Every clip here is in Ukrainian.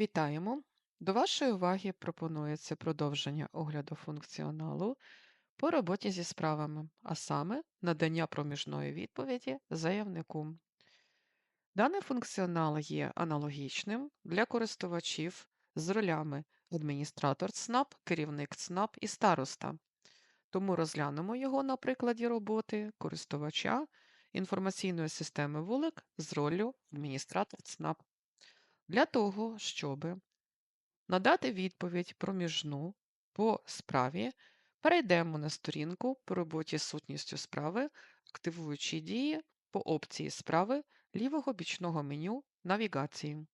Вітаємо! До вашої уваги пропонується продовження огляду функціоналу по роботі зі справами, а саме надання проміжної відповіді заявнику. Даний функціонал є аналогічним для користувачів з ролями адміністратор ЦНАП, керівник ЦНАП і староста. Тому розглянемо його на прикладі роботи користувача інформаційної системи вулик з роллю адміністратор ЦНАП. Для того, щоб надати відповідь проміжну по справі, перейдемо на сторінку по роботі з сутністю справи, активуючи дії по опції справи лівого бічного меню навігації.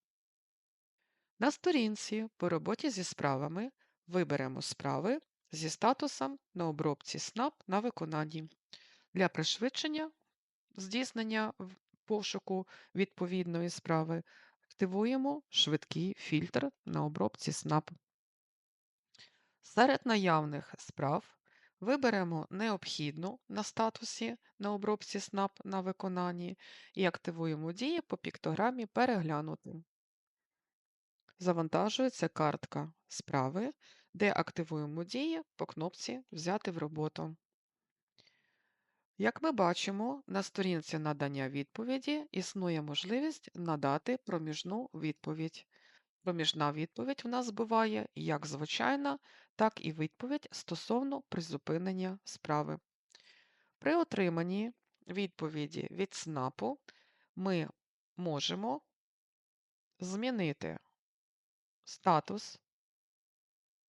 На сторінці по роботі зі справами виберемо справи зі статусом на обробці СНАП на виконанні для пришвидшення здійснення пошуку відповідної справи активуємо швидкий фільтр на обробці СНАП. Серед наявних справ виберемо необхідну на статусі на обробці СНАП на виконанні і активуємо дії по піктограмі Переглянути. Завантажується картка справи, де активуємо дії по кнопці Взяти в роботу. Як ми бачимо, на сторінці надання відповіді існує можливість надати проміжну відповідь. Проміжна відповідь в нас буває як звичайна, так і відповідь стосовно призупинення справи. При отриманні відповіді від СНАПу ми можемо змінити статус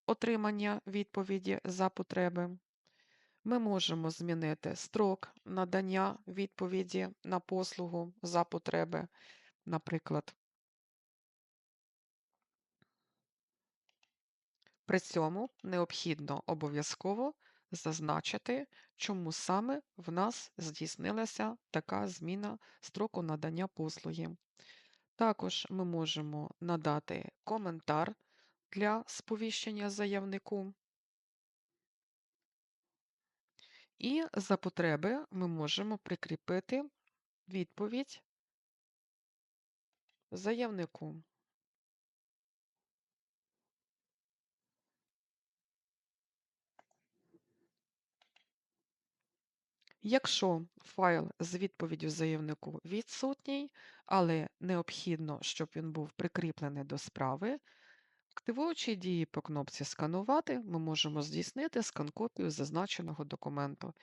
отримання відповіді за потреби. Ми можемо змінити строк надання відповіді на послугу за потреби, наприклад. При цьому необхідно обов'язково зазначити, чому саме в нас здійснилася така зміна строку надання послуги. Також ми можемо надати коментар для сповіщення заявнику. І за потреби ми можемо прикріпити відповідь заявнику. Якщо файл з відповіддю заявнику відсутній, але необхідно, щоб він був прикріплений до справи, активуючи дії по кнопці Сканувати, ми можемо здійснити скан-копію зазначеного документу.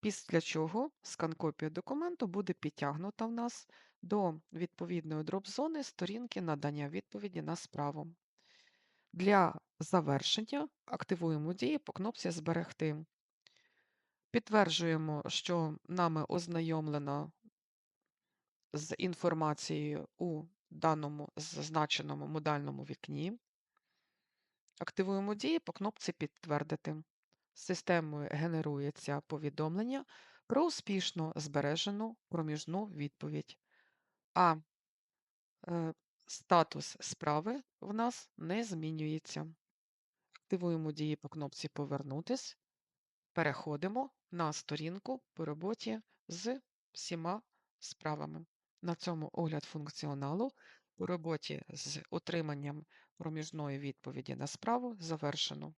Після чого скан-копія документу буде підтягнута в нас до відповідної дроп-зони сторінки надання відповіді на справу. Для завершення активуємо дії по кнопці Зберегти. Підтверджуємо, що нами ознайомлено з інформацією у даному зазначеному модальному вікні. Активуємо дії по кнопці Підтвердити. Системою генерується повідомлення про успішно збережену проміжну відповідь, а е, статус справи в нас не змінюється. Активуємо дії по кнопці Повернутись. Переходимо на сторінку по роботі з всіма справами. На цьому огляд функціоналу по роботі з отриманням проміжної відповіді на справу завершено.